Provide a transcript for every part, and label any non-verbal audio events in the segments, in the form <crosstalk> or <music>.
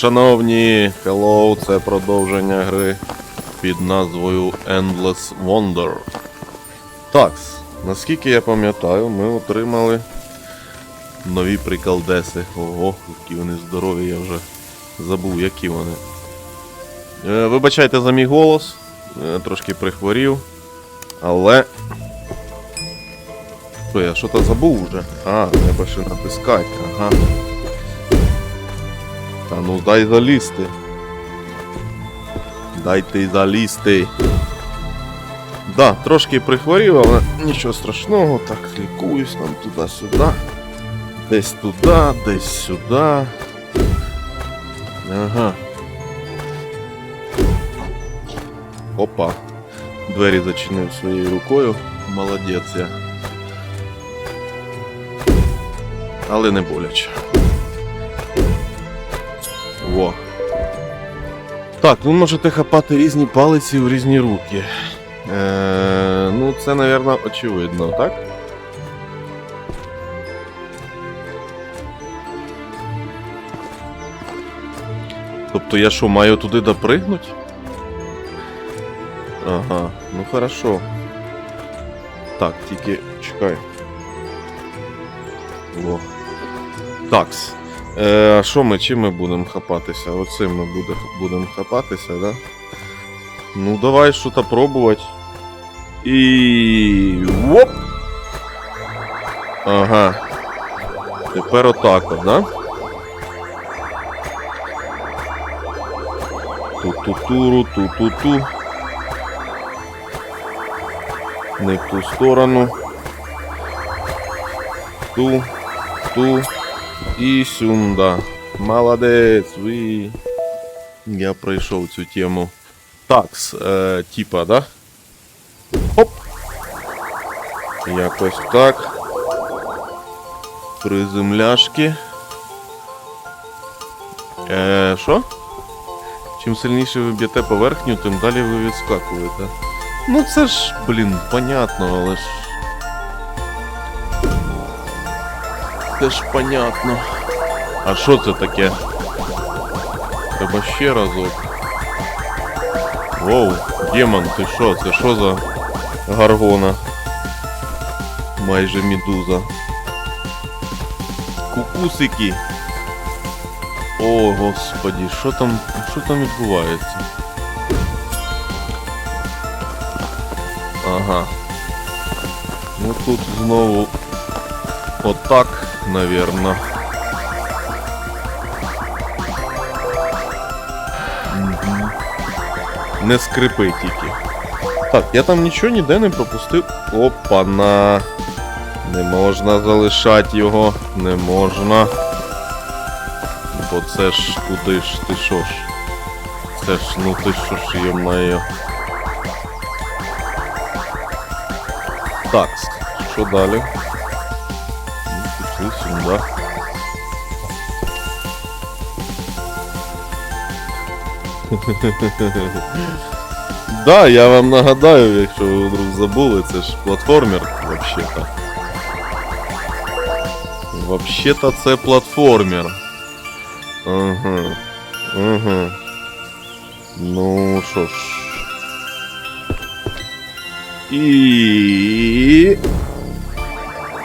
Шановні! Hello, це продовження гри під назвою Endless Wonder. Так, наскільки я пам'ятаю, ми отримали нові приколдеси. Ого, які вони здорові, я вже забув, які вони. Е, Вибачайте за мій голос, е, трошки прихворів, але. Що, я що-то забув вже? А, треба ще натискати, ага. Та ну дай залізти. Дайте залізти. Да, трошки прихворів, але нічого страшного. Так, лікуюсь нам туди-сюди. Десь туди, десь сюди. Ага. Опа. Двері зачинив своєю рукою. Молодець я. Але не боляче. Во. Так, ви можете хапати різні палиці в різні руки. Е, ну, це, напевно, очевидно, так? Тобто я що, маю туди допригнути? Ага, ну хорошо. Так, тільки чекай. Во. Такс. Е, а що ми, чим ми будемо хапатися? Оцим ми буде, будемо хапатися, да? Ну, давай щось пробувати. І. Воп! Ага. Тепер отак от, да? Ту-ту-туру, ту-ту-ту. Не в ту сторону. Ту, ту. І сюда. Молодець, ви. Я пройшов цю тему. Такс, е, типа, да? Оп. Якось так. Приземляшки. Е, що? Чим сильніше ви б'єте поверхню, тим далі ви відскакуєте. Ну це ж, блін, понятно, але ж. Це ж понятно. А що це таке? Треба ще разок. Воу, демон, ти що? Це що за гаргона? Майже медуза. Кукусики. О, господі, що там, що там відбувається? Ага. Ну тут знову отак, наверно. Мгм. Не скрипи тільки. Так, я там нічого ніде не пропустив. Опа-на. Не можна залишати його. Не можна. Бо це ж куди ж ти що ж? Це ж, ну ти що ж є Так, що далі? <laughs> Да, я вам нагадаю, якщо ви вдруг забули, це ж платформер вообще-то. Вообще-то це платформер. Ага. Ага. Ну що ж. І.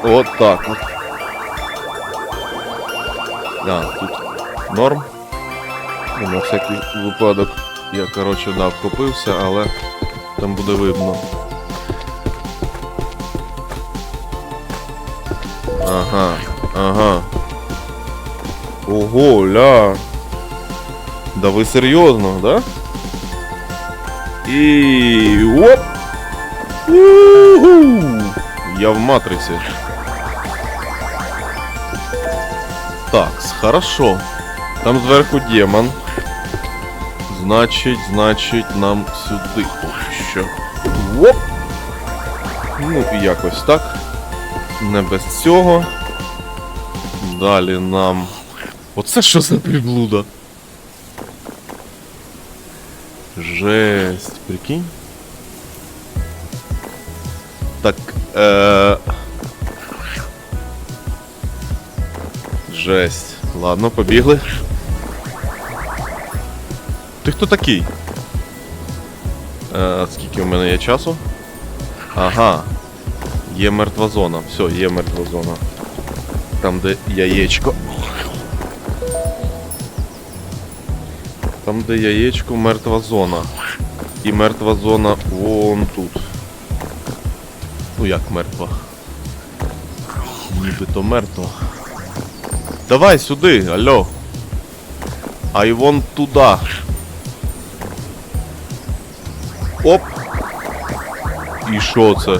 От так от. А, тут норм. Ну, на всякий випадок я, коротше, да, вкопився, але там буде видно. Ага, ага. Ого, ля. Да ви серйозно, да? І оп! Уху! Я в матриці. Так, хорошо. Там зверху демон. Значить, значить, нам сюди поки що. Оп! Ну, якось так. Не без цього. Далі нам. Оце що за приблуда? Жесть, прикинь. Так, е... Жесть. Ладно, побігли. Ти хто такий? Е, скільки в мене є часу? Ага. Є мертва зона. Все, є мертва зона. Там, де яєчко. Там, де яєчко, мертва зона. І мертва зона вон тут. Ну як мертва? Нібито мертва. Давай сюди, алло. I want туда. Оп. І що це?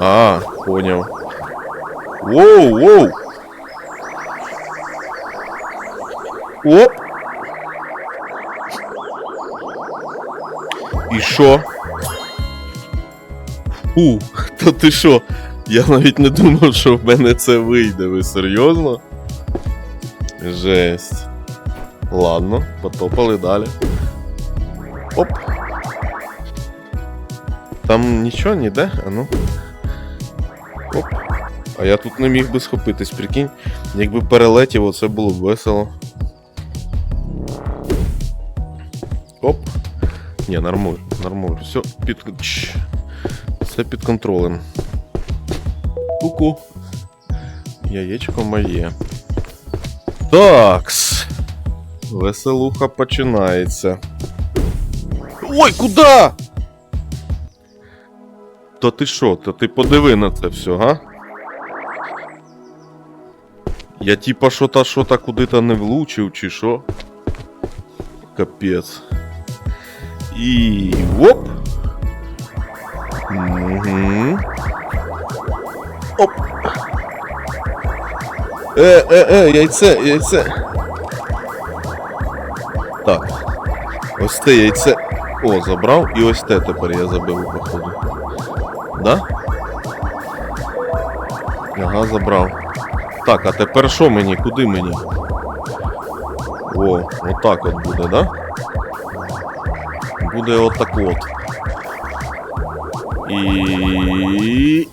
А, поняв. Воу, воу. Оп. І що? Фу, <laughs> то ти що? Я навіть не думав, що в мене це вийде. Ви серйозно? Жесть. Ладно, потопали далі. Оп. Там нічого ніде, а ну. Оп. А я тут не міг би схопитись, прикинь. Якби перелетів, оце було б весело. Оп. Ні, нормуль, нормуль. Все під. Чш. Все під контролем. Ку-ку. Яєчко моє. Такс. Веселуха починається. Ой, куда? То ти що? То ти подиви на це все, га? Я типа що-то, що-то куди-то не влучив, чи що? Капець. І оп. Угу. Оп. Е, е, е, яйце, яйце. Так. Ось те яйце. О, забрав. І ось те тепер я забив, походу. Да? Ага, забрав. Так, а тепер що мені? Куди мені? О, отак от буде, да? Буде отак от. І.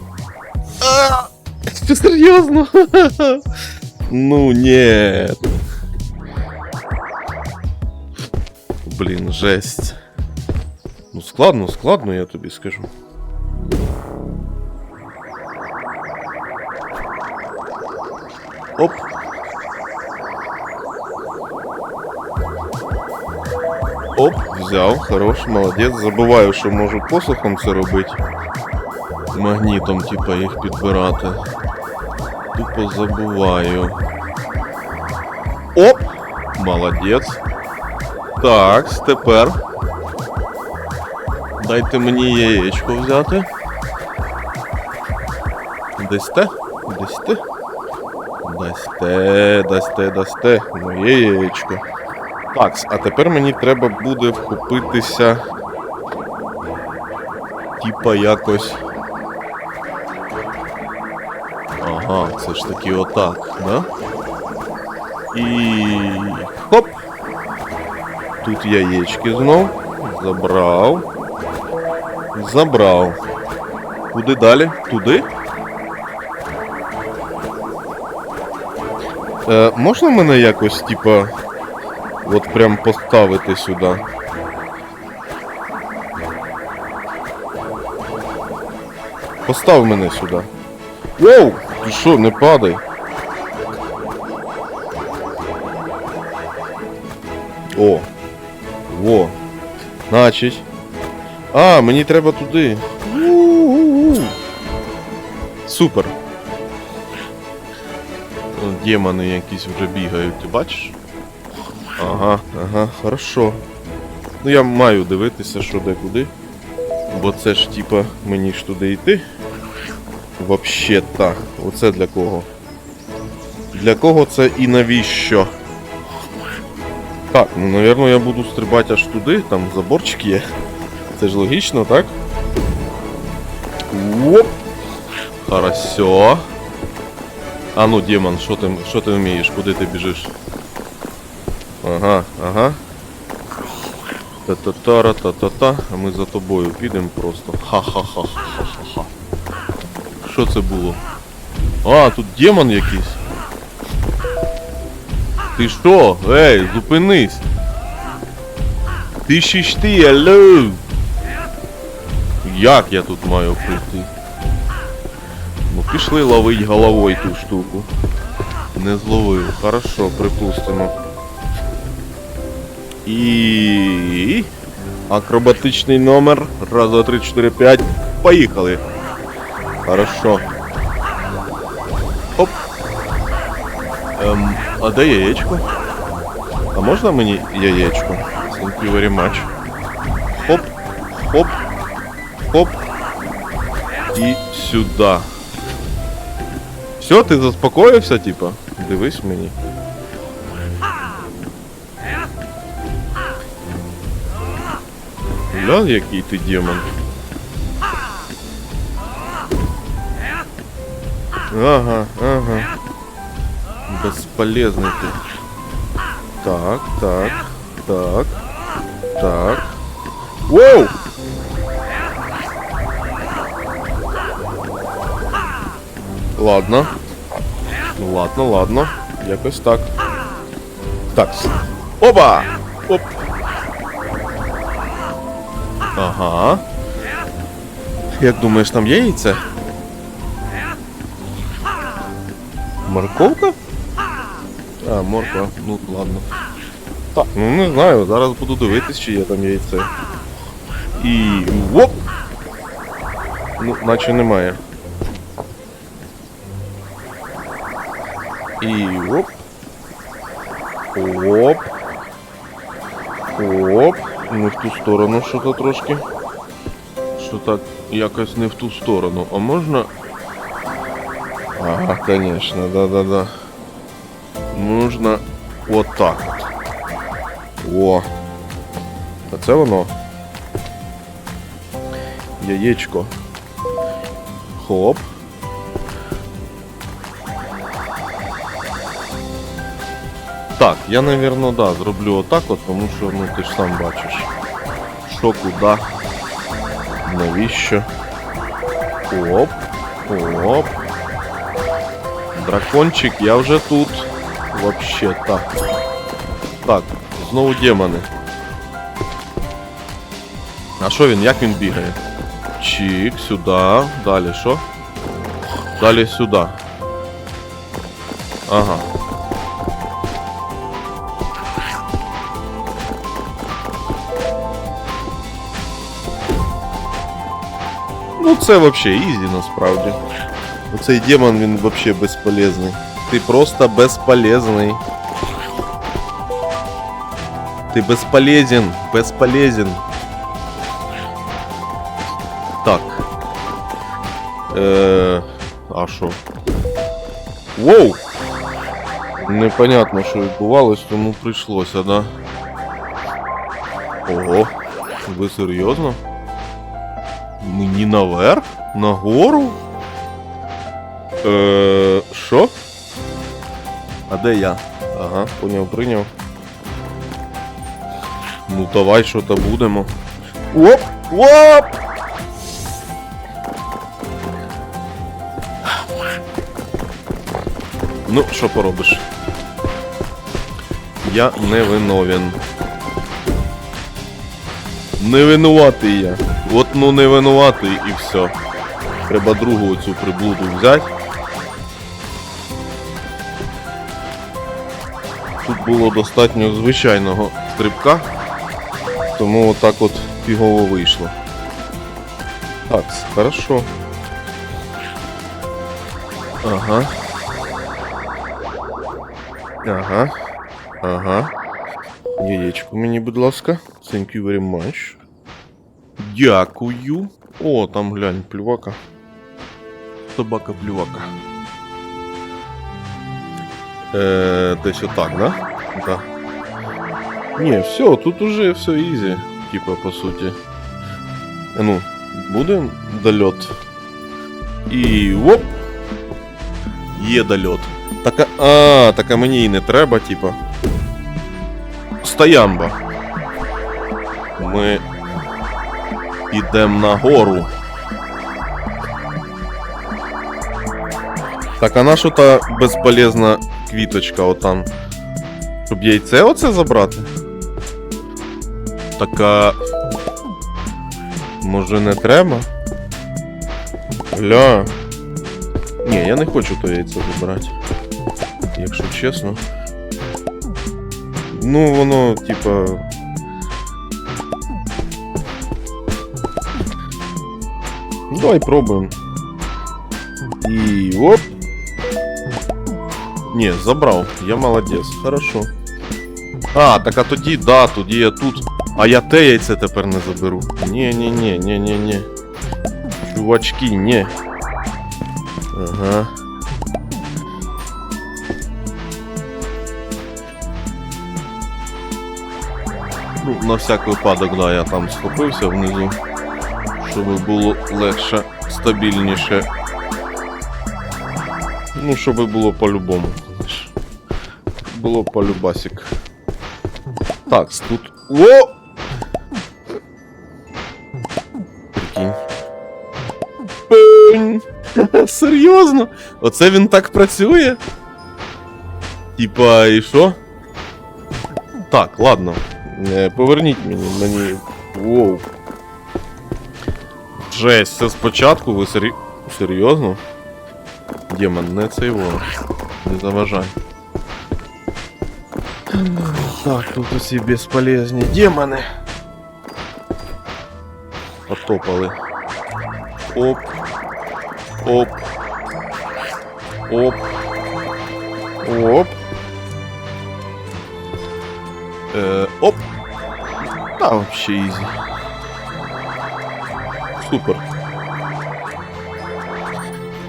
А! Що серйозно? Ну нет. Блін, жесть. Ну складно, складно, я тобі скажу. Оп. Оп, взяв, хорош, молодець. Забуваю, що можу посохом це робити. Магнітом, типа, їх підбирати. Тупо забуваю. Оп! Молодець. Так, тепер. Дайте мені яєчко взяти. Дасте? Дасте? Дасте, дасте, дасте. Моє яєчко. Так, а тепер мені треба буде вхопитися. Типа якось. Ага, це ж таки отак, да? І. Хоп! Тут яєчки знов. Забрав. Забрав. Куди далі? Туди? Е, можна мене якось, типа, от прям поставити сюди? Постав мене сюди. Воу! Ти що, не падай. О. Во. Значить. А, мені треба туди. У-у-у. Супер. Демони якісь вже бігають, ти бачиш? Ага, ага, хорошо. Ну я маю дивитися, що де куди. Бо це ж типа мені ж туди йти. Вообще так. Оце для кого? Для кого це і навіщо? Так, ну напевно я буду стрибати аж туди, там заборчик є. Це ж логічно, так? Оп! Хорошо. А ну, демон, що ти, що ти вмієш? Куди ти біжиш? Ага, ага. Та-та-та, та-та-та, а ми за тобою підемо просто. Ха-ха-ха-ха-ха-ха. Що це було? А, тут демон якийсь. Ти що? Ей, зупинись. Ти ще ж ти, алло! Як я тут маю прийти? Пішли ловить головою ту штуку. Не зловив. Хорошо, припустимо. І. Акробатичний номер. Раз, два, три, чотири, п'ять. Поїхали. Хорошо. Оп. Ем, а де яєчко? А можна мені яєчко? Thank you very much. Хоп, хоп, хоп. І сюди. Все, ти заспокоївся, типа? Дивись мені. Глянь, який ти демон. Ага, ага. Бесполезный ты. Так, так, так, так. Воу! Ладно. Ладно, ладно. Якось так. Так. Оба! Оп! Ага. Як думаєш, там є яйце? Морковка? А, морква, ну ладно. Так, ну не знаю, зараз буду дивитись, чи є там яйце. І. Воп! Ну, наче немає. І оп. Оп. Оп. Не в ту сторону що-то трошки. Що так якось не в ту сторону. А можна. Ага, конечно, да-да-да. Нужно вот так. О. А це воно. Яєчко. Хоп. Так, я, наверное, да, зроблю отак от, тому що, ну, ти ж сам бачиш. Що, куди, навіщо. Оп, оп. Дракончик, я вже тут. Вообще так. Так, знову демони. А що він? Як він бігає? Чик, сюди. Далі що? Далі сюди. Ага. Ну це вообще ізі насправді. Оцей демон він вообще безполезний. Ти просто безполезний. Ти безполезен, безполезен. Так. Е, а що? Воу! Непонятно, що відбувалось, тому прийшлося, да? Ого, ви серйозно? Мені наверх? Нагору? Е, що? А де я? Ага, поняв, прийняв. Ну давай що-то будемо. Оп! Оп! Ну, що поробиш? Я не виновен. Не винуватий я. От ну не винуватий і все. Треба другу цю приблуду взяти. Тут було достатньо звичайного стрибка, тому отак от фігово вийшло. Так, хорошо. Ага. Ага. Ага. Яєчко мені, будь ласка. Thank you very much. Дякую. О, там глянь, плювака. Собака плювака. Е, десь отак, да? Да. Ні, все, тут уже все ізі, типа, по суті. Е, Ну, буде дольот. І оп! Є дольот. Так, а, а, так а мені і не треба, типа. Стоямба. Ми Ідем на гору. Так, а на що та безполезна квіточка отам? Щоб яйце оце забрати? Така. Може не треба? Ля. Ні, я не хочу то яйце забирати. Якщо чесно. Ну, воно, типа. Давай пробуємо. І оп. Ні, забрав. Я молодець. Хорошо. А, так а тоді, да, тоді я тут. А я те яйце тепер не заберу. Ні, ні, ні, ні, ні, ні. Чувачки, ні. Ага. Ну, на всяк випадок, да, я там схопився внизу, Щоб було легше, стабільніше. Ну, щоб було по-любому. Було по-любасик. Так, тут. О! Прикинь. Пинь. <laughs> Серйозно? Оце він так працює? Типа, і що? Так, ладно. Е, Поверніть мені, мені. Воу. Жесть, це спочатку ви сері... серйозно? Демон, не цей вон. Не заважай. Так, тут усі безполезні демони. Потопали. Оп. Оп. Оп. Оп. Е, оп. Та вообще ізі. Супер.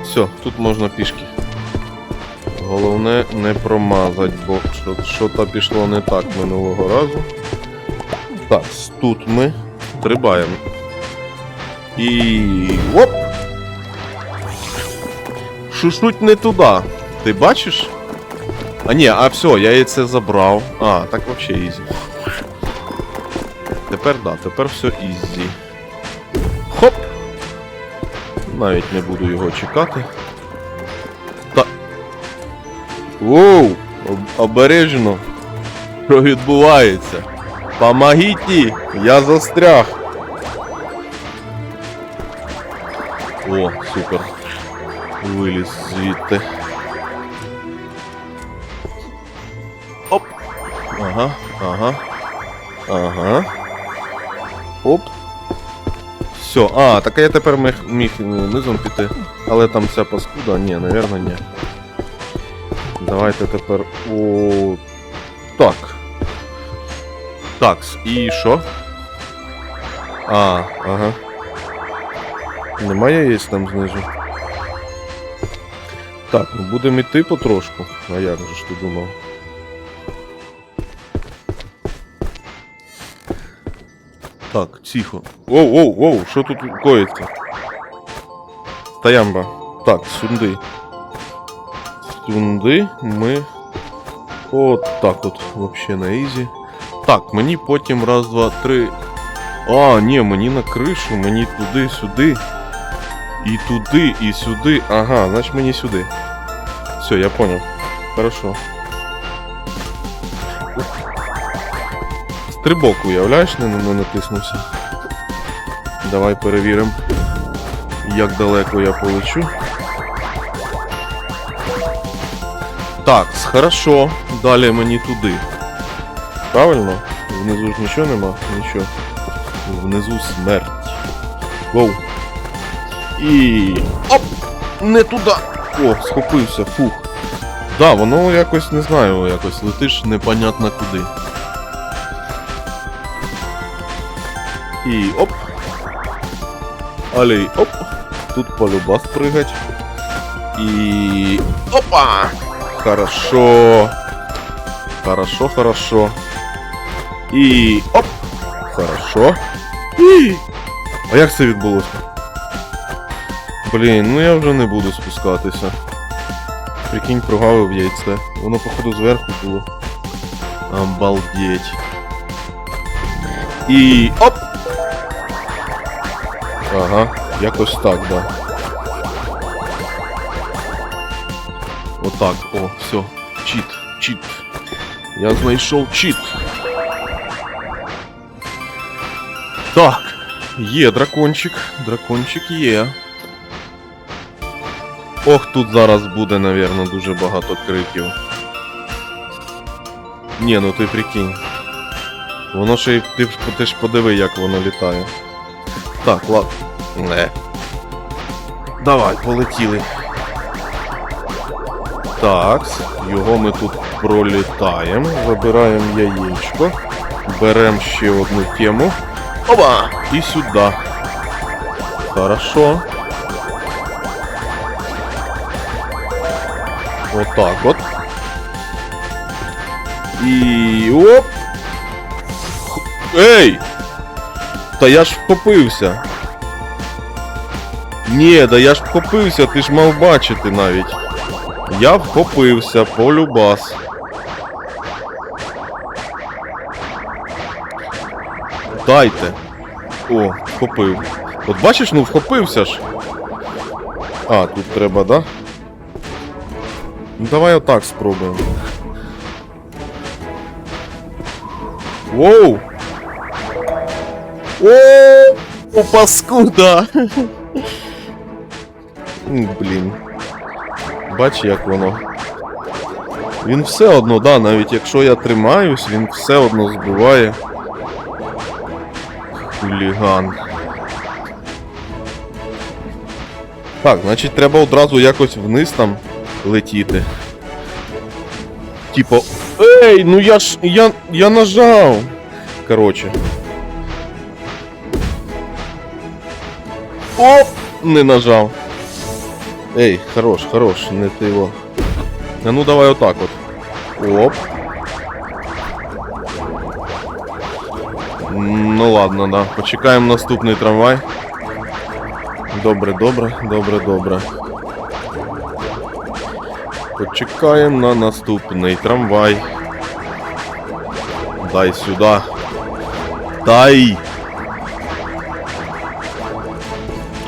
Все, тут можна пішки. Головне не промазать, бо що- що-то пішло не так минулого разу. Так, тут ми стрибаємо. І. оп! Шушуть не туди. Ти бачиш? А ні, а все, я її це забрав. А, так вообще ізі. Тепер да, тепер все ізі. Навіть не буду його чекати. Та. Воу! Об- Обережно. Що відбувається? Помогіть! Я застряг. О, супер. Виліз звідти. Оп. Ага, ага. Ага. Оп. Все, а, так я тепер міг, міг низом піти. Але там вся паскуда. Ні, навірно, ні. Давайте тепер. О. Так. Так, і що? А, ага. Немає яєць там знизу. Так, ну будемо йти потрошку. А як же ж ти думав? Так, тихо. Воу, воу, воу, що тут коїться? Таямба. Так, сюди. Сюди ми. От так от, вообще на ізі. Так, мені потім раз, два, три. А, ні, мені на кришу, мені туди, сюди. І туди, і сюди. Ага, значить мені сюди. Все, я понял. Хорошо. Стрибок, уявляєш, не, не натиснувся. Давай перевіримо, як далеко я полечу. Так, хорошо. Далі мені туди. Правильно? Внизу ж нічого нема? Нічого. Внизу смерть. Воу. І. Оп! Не туди! О, схопився, фух. Да, воно якось не знаю, якось летиш непонятно куди. І оп. Алей, оп. Тут полюбас прыгать. І. Опа! Хорошо. Хорошо, хорошо. І. Оп! Хорошо. І. А як це відбулося? Блін, ну я вже не буду спускатися. Прикинь, прогавив яйце. Воно, походу, зверху було. Обалдеть. І. Оп! Ага, якось так, да. Отак, о, все. Чіт, чіт. Я знайшов чіт. Так, є дракончик. Дракончик є. Ох, тут зараз буде, навірно, дуже багато криків. Ні, ну ти прикинь. Воно ще й ти, ти ж подиви, як воно літає. Так, ладно. Не. Давай, полетіли. Так, його ми тут пролітаємо, забираємо яєчко, беремо ще одну тему. Оба! І сюди. Хорошо. Отак от. І оп! Ей! Та я ж вхопився. Ні, да я ж вхопився, ти ж мав бачити навіть. Я вхопився, полюбас. Дайте. О, вхопив. От бачиш, ну вхопився ж. А, тут треба, да? Ну давай отак спробуємо. Воу! О, паскуда! <laughs> Блін. Бач, як воно. Він все одно, да, навіть якщо я тримаюсь, він все одно збиває. Хуліган. Так, значить треба одразу якось вниз там летіти. Типа. Ей, ну я ж. я. я нажав. Короче. Оп! Не нажав. Ей, хорош, хорош, не ти його. А ну давай отак от. Оп. М, Ну ладно, да. Почекаємо наступний трамвай. Добре, добре, добре, добре. Почекаємо на наступний трамвай. Дай сюди. Дай!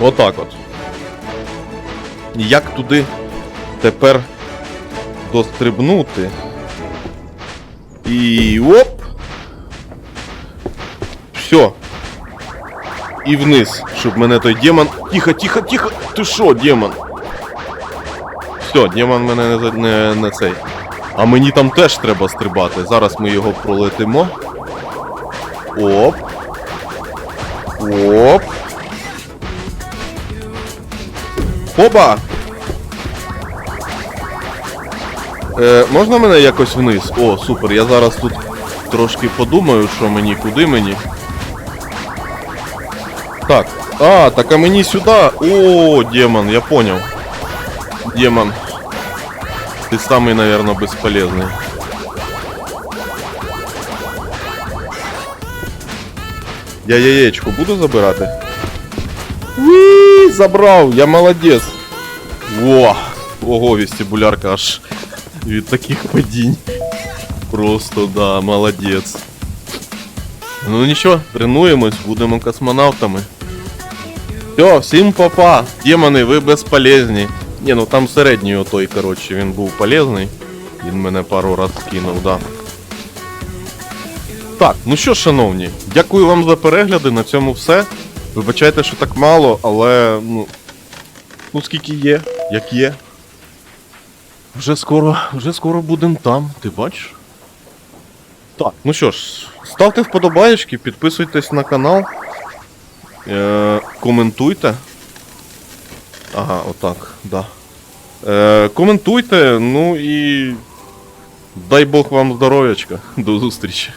Отак от. Як туди тепер дострибнути? І оп! Все. І вниз, щоб мене той демон. Тихо, тихо, тихо! Ти що, демон? Все, демон мене не, не, не цей. А мені там теж треба стрибати. Зараз ми його пролетимо. Оп. Оп. Оба! Е, можна мене якось вниз? О, супер, я зараз тут трошки подумаю, що мені, куди мені. Так. А, так а мені сюди. О, демон, я понял. Демон. Ты самый, наверное, бесполезный. Я яєчко буду забирати? Уі, забрав, я молодець. Во! Ого, вестибулярка аж від таких падінь. Просто, да, молодець. Ну нічого, тренуємось, будемо космонавтами. Все, всім папа. Демони, ви безполезні. Ні, ну там середній отой, коротше, він був полезний. Він мене пару раз скинув, да. Так, ну що, шановні, дякую вам за перегляди, на цьому все. Вибачайте, що так мало, але ну. Ну скільки є, як є. Вже скоро, вже скоро будемо там, ти бачиш? Так, ну що ж, ставте вподобаєчки, підписуйтесь на канал. Е, коментуйте. Ага, отак, да. Е, коментуйте, ну і. Дай Бог вам здоров'ячка. До зустрічі.